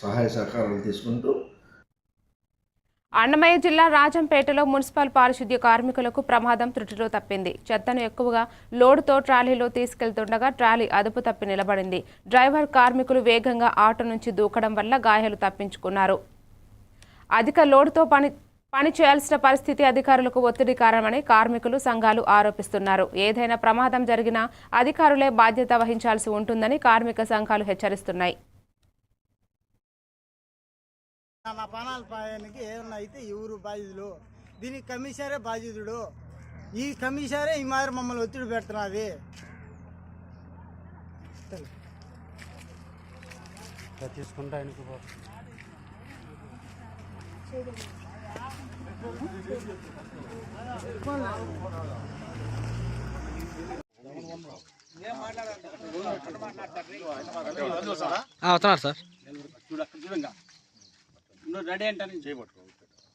సహాయ సహకారాలు తీసుకుంటూ అన్నమయ్య జిల్లా రాజంపేటలో మున్సిపల్ పారిశుద్ధ్య కార్మికులకు ప్రమాదం త్రుటిలో తప్పింది. చెత్తను ఎక్కువగా లోడుతో ట్రాలీలో తీసుకెళ్తుండగా ట్రాలీ అదుపు తప్పి నిలబడింది. డ్రైవర్ కార్మికులు వేగంగా ఆటో నుంచి దూకడం వల్ల గాయాలు తప్పించుకున్నారు. అధిక లోడుతో పని పని చేయాల్సిన పరిస్థితి అధికారులకు ఒత్తిడి కారణమని కార్మికులు సంఘాలు ఆరోపిస్తున్నారు. ఏదైనా ప్రమాదం జరిగినా అధికారులే బాధ్యత వహించాల్సి ఉంటుందని కార్మిక సంఘాలు హెచ్చరిస్తున్నాయి. నా ప్రాణాల పాయానికి ఏమన్నా అయితే ఎవరు బాధితులు. దీనికి కమిషనరే బాధితుడు. ఈ కమిషనరే ఈ మాదిరి మమ్మల్ని ఒత్తిడి పెడుతున్నది. తీసుకుంటా ఆయనకు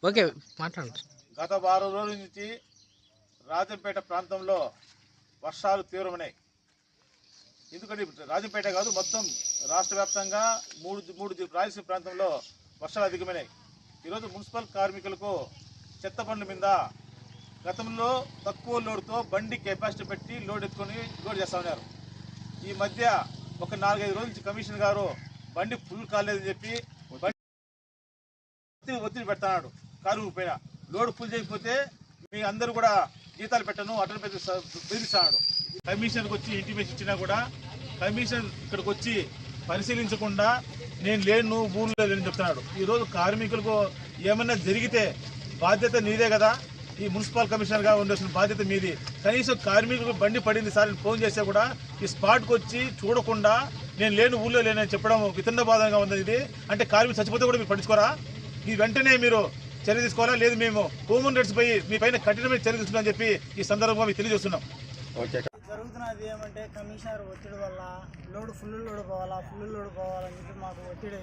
ఓకే గత వారం రోజుల నుంచి రాజంపేట ప్రాంతంలో వర్షాలు తీవ్రమైనాయి ఎందుకంటే రాజంపేట కాదు మొత్తం రాష్ట్ర వ్యాప్తంగా మూడు మూడు జి- రాయలసీమ ప్రాంతంలో వర్షాలు అధికమైనాయి ఈరోజు మున్సిపల్ కార్మికులకు చెత్త బండ్ల మీద గతంలో తక్కువ లోడ్తో బండి కెపాసిటీ పెట్టి లోడ్ ఎత్తుకొని లోడ్ చేస్తా ఉన్నారు. ఈ మధ్య ఒక నాలుగైదు రోజుల నుంచి కమిషనర్ గారు బండి ఫుల్ కాలేదని చెప్పి బండి ఒత్తిడి ఒత్తిడి పెడతాడు. కారు పైన లోడ్ ఫుల్ చేయకపోతే మీ అందరూ కూడా జీతాలు పెట్టను అటల్ పెట్టి బెదిరిస్తాడు కమిషనర్కి వచ్చి ఇంటిమేషన్ ఇచ్చినా కూడా కమిషన్ ఇక్కడికి వచ్చి పరిశీలించకుండా నేను లేను ఊళ్ళో లేదని చెప్తున్నాడు. ఈరోజు కార్మికులకు ఏమన్నా జరిగితే బాధ్యత నీదే కదా. ఈ మున్సిపల్ కమిషనర్గా ఉండాల్సిన బాధ్యత మీది. కనీసం కార్మికులకు బండి పడింది సార్ ఫోన్ చేస్తే కూడా ఈ స్పాట్కి వచ్చి చూడకుండా నేను లేను ఊళ్ళో లేనని చెప్పడం వితండ బాధంగా ఉంది ఇది. అంటే కార్మికులు చచ్చిపోతే కూడా మీరు పట్టించుకోరా? ఈ వెంటనే మీరు చర్య తీసుకోవాలా? లేదు మేము హ్యూమన్ రైట్స్ పోయి మీ పైన కఠినమైన చర్య తీసుకుంటామని చెప్పి ఈ సందర్భంగా మీకు తెలియజేస్తున్నాం. జరుగుతున్నది ఏమంటే కమిషనర్ ఒత్తిడి వల్ల లోడ్ ఫుల్ లోడ్ పోవాలా? ఫుల్ లోడ్ పోవాలని చెప్పి మాకు ఒత్తిడి